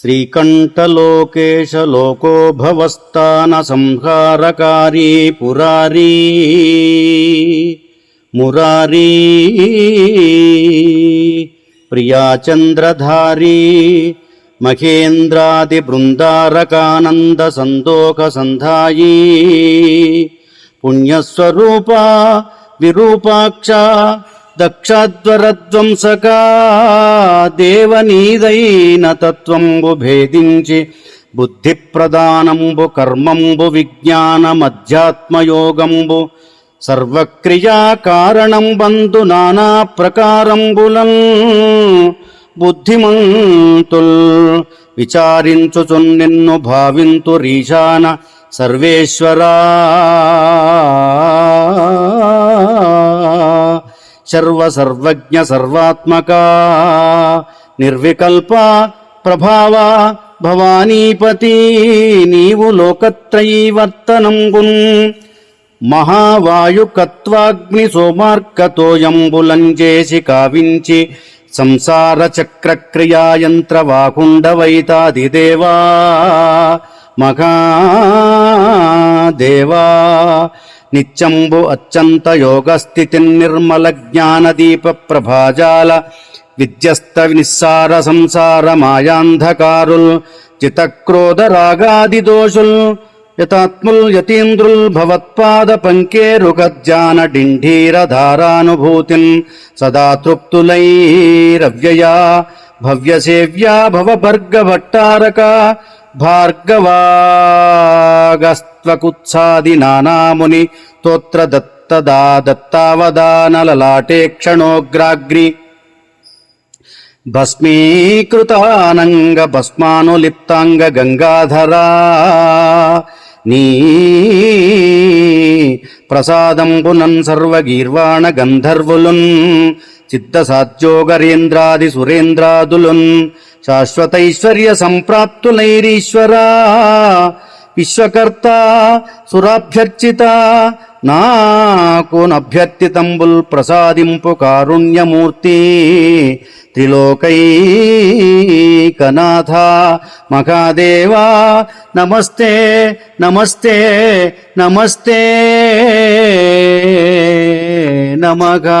శ్రీకంఠలోకేశ loco భవస్థాన సంహారకారీ పురారీ Murari ప్రియాచంద్రధారీ మహేంద్రాది బృందారకానంద దక్షాధ్వరధ్వంసకా దేవనీదైన తత్వంబు భేదించి బుద్ధి ప్రధానంబు కర్మంబు విజ్ఞానమధ్యాత్మయోగంబు సర్వక్రియా కారణం బంధు నానా ప్రకారంబులం బుద్ధిమంతుల్ విచారించుచున్ నిన్ను భావింతు రీశాన సర్వేశ్వరా. సర్వ సర్వజ్ఞ సర్వాత్మక నిర్వికల్ప ప్రభావ భవానీపతి నీవు లోకత్రయీవర్తనంగున్ మహావాయుకత్వాగ్ని సోమార్కతోయంబులంజేసి కావించి సంసార చక్రక్రియాయంత్ర వాకుండవైతాదిదేవా మహాదేవా. నిత్యంబు అత్యంత యోగస్థితి నిర్మల జ్ఞానదీప ప్రభాజాల విద్యస్త నిస్సార సంసార మాయాంధకారుల్ చితక్రోధ రాగాది దోషుల్ యతాత్ముల్ యతీంద్రుల్ భవత్పాద పంకేరుగజ్జాన డింఢీర ధారానుభూతిన్ సదా తృప్తులైరవ్యయా భవ్యసేవ్యా భవభర్గ భట్టారకా భార్గవాగస్త్వకుత్సాది నానాముని స్తోత్ర దత్తదా దత్తావదానలలాటే క్షణోగ్రాగ్రి భస్మీకృతానంగ భస్మానులిప్తాంగ గంగాధరా నీ ప్రసాదంబునన్ సర్వగీర్వాణ గంధర్వులున్ సిద్ధ సాధ్యోగరేంద్రాది సురేంద్రాదులున్ శాశ్వతైశ్వర్య సంప్రాప్తులైరీశ్వరా విశ్వకర్త సురాభ్యర్చిత నాకు నభ్యర్థితంబుల్ ప్రసాదింపు కారుణ్యమూర్తి. త్రిలోకైకనాథ. మహాదేవా నమస్తే నమస్తే నమస్తే. నమగా